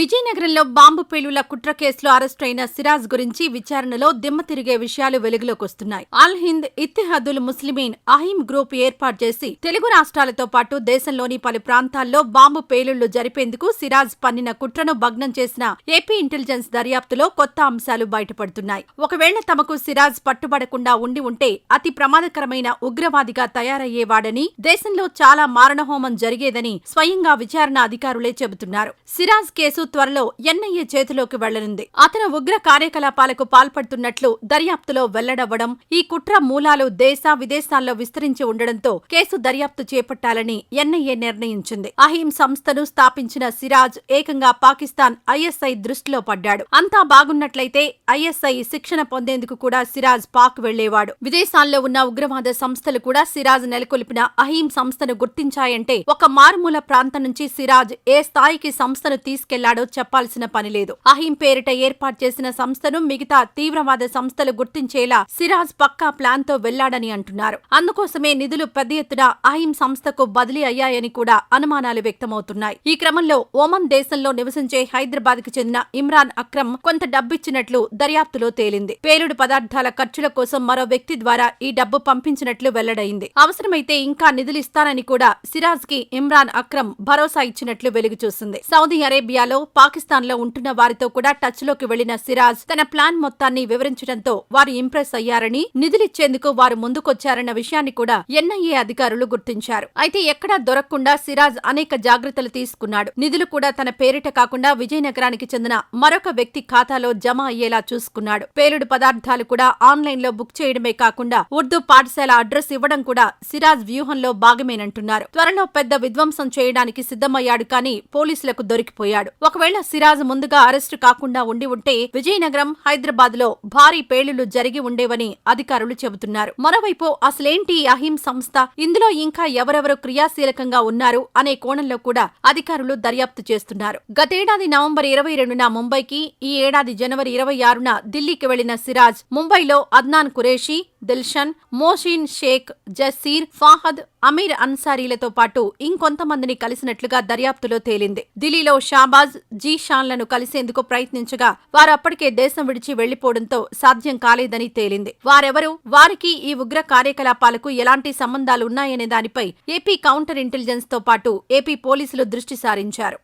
విజయనగరంలో బాంబు పేలుళ్ళ కుట్ర కేసులో అరెస్టు అయిన సిరాజ్ గురించి విచారణలో దిమ్మ తిరిగే విషయాలు వెలుగులోకొస్తున్నాయి అల్ హింద్ ఇత్తిహాదుల్ ముస్లిమీన్ అహీం గ్రూప్ ఏర్పాటు చేసి తెలుగు రాష్ట్రాలతో పాటు దేశంలోని పలు ప్రాంతాల్లో బాంబు పేలుళ్ళు జరిపేందుకు సిరాజ్ పన్నిన కుట్రను భగ్నం చేసిన ఏపీ ఇంటెలిజెన్స్ దర్యాప్తులో కొత్త అంశాలు బయటపడుతున్నాయి. ఒకవేళ తమకు సిరాజ్ పట్టుబడకుండా ఉండి ఉంటే అతి ప్రమాదకరమైన ఉగ్రవాదిగా తయారయ్యేవాడని దేశంలో చాలా మారణహోమం జరిగేదని స్వయంగా విచారణ అధికారులే చెబుతున్నారు. సిరాజ్ కేసు త్వరలో ఎన్ఐఏ చేతిలోకి వెళ్ళనుంది. అతను ఉగ్ర కార్యకలాపాలకు పాల్పడుతున్నట్లు దర్యాప్తులో వెల్లడవ్వడం ఈ కుట్ర మూలాలు దేశ విదేశాల్లో విస్తరించి ఉండడంతో కేసు దర్యాప్తు చేపట్టాలని ఎన్ఐఏ నిర్ణయించింది. అహీం సంస్థను స్థాపించిన సిరాజ్ ఏకంగా పాకిస్తాన్ ఐఎస్ఐ దృష్టిలో పడ్డాడు. అంతా బాగున్నట్లయితే ఐఎస్ఐ శిక్షణ పొందేందుకు కూడా సిరాజ్ పాక్ వెళ్ళేవాడు. విదేశాల్లో ఉన్న ఉగ్రవాద సంస్థలు కూడా సిరాజ్ నెలకొల్పిన అహీం సంస్థను గుర్తించాయంటే ఒక మారుమూల ప్రాంతం నుంచి సిరాజ్ ఏ స్థాయికి సంస్థను తీసుకెళ్ళాడు చెప్పాల్సిన పని లేదు. అహీం పేరిట ఏర్పాటు చేసిన సంస్థను మిగతా తీవ్రవాద సంస్థలు గుర్తించేలా సిరాజ్ పక్కా ప్లాన్తో వెళ్ళాడని అంటున్నారు. అందుకోసమే నిధులు పెద్ద ఎత్తున అహీం సంస్థకు బదిలీ అయ్యాయని కూడా అనుమానాలు వ్యక్తమవుతున్నాయి. ఈ క్రమంలో ఓమన్ దేశంలో నివసించే హైదరాబాద్కు చెందిన ఇమ్రాన్ అక్రమ్ కొంత డబ్బిచ్చినట్లు దర్యాప్తులో తేలింది. పేలుడు పదార్థాల ఖర్చుల కోసం మరో వ్యక్తి ద్వారా ఈ డబ్బు పంపించినట్లు వెల్లడైంది. అవసరమైతే ఇంకా నిధులిస్తానని కూడా సిరాజ్కి ఇమ్రాన్ అక్రమ్ భరోసా ఇచ్చినట్లు వెలుగు చూసింది సౌదీ అరేబియాలో పాకిస్తాన్లో ఉంటున్న వారితో కూడా టచ్లోకి వెళ్ళిన సిరాజ్ తన ప్లాన్ మొత్తాన్ని వివరించడంతో వారు ఇంప్రెస్ అయ్యారని నిధులిచ్చేందుకు వారు ముందుకొచ్చారన్న విషయాన్ని కూడా ఎన్ఐఏ అధికారులు గుర్తించారు. అయితే ఎక్కడా దొరకకుండా సిరాజ్ అనేక జాగ్రత్తలు తీసుకున్నాడు. నిధులు కూడా తన పేరిట కాకుండా విజయనగరానికి చెందిన మరొక వ్యక్తి ఖాతాలో జమ అయ్యేలా చూసుకున్నాడు. పేలుడు పదార్థాలు కూడా ఆన్లైన్లో బుక్ చేయడమే కాకుండా ఉర్దూ పాఠశాల అడ్రస్ ఇవ్వడం కూడా సిరాజ్ వ్యూహంలో భాగమేనంటున్నారు. త్వరలో పెద్ద విధ్వంసం చేయడానికి సిద్ధమయ్యాడు కానీ పోలీసులకు దొరికిపోయాడు. ఒకవేళ సిరాజ్ ముందుగా అరెస్టు కాకుండా ఉండి ఉంటే విజయనగరం హైదరాబాద్లో భారీ పేలుళ్ళు జరిగి ఉండేవని అధికారులు చెబుతున్నారు. మరోవైపు అసలేంటి అహిం సంస్థ? ఇందులో ఇంకా ఎవరెవరు క్రియాశీలకంగా ఉన్నారు అనే కోణంలో కూడా అధికారులు దర్యాప్తు చేస్తున్నారు. గతేడాది నవంబర్ ఇరవై రెండున ముంబైకి ఈ ఏడాది జనవరి ఇరవై ఆరున ఢిల్లీకి వెళ్ళిన సిరాజ్ ముంబైలో అద్నాన్ కురేషి దిల్షన్ మోషిన్ షేక్ జసీర్ ఫాహద్ అమీర్ అన్సారీలతో పాటు ఇంకొంతమందిని కలిసినట్లుగా దర్యాప్తులో తేలింది. ఢిల్లీలో షాబాజ్ జీషాన్లను కలిసేందుకు ప్రయత్నించగా వారప్పటికే దేశం విడిచి వెళ్ళిపోవడంతో సాధ్యం కాలేదని తేలింది. వారెవరు? వారికి ఈ ఉగ్ర కార్యకలాపాలకు ఎలాంటి సంబంధాలు ఉన్నాయనే దానిపై ఏపీ కౌంటర్ ఇంటెలిజెన్స్తో పాటు ఏపీ పోలీసులు దృష్టి సారించారు.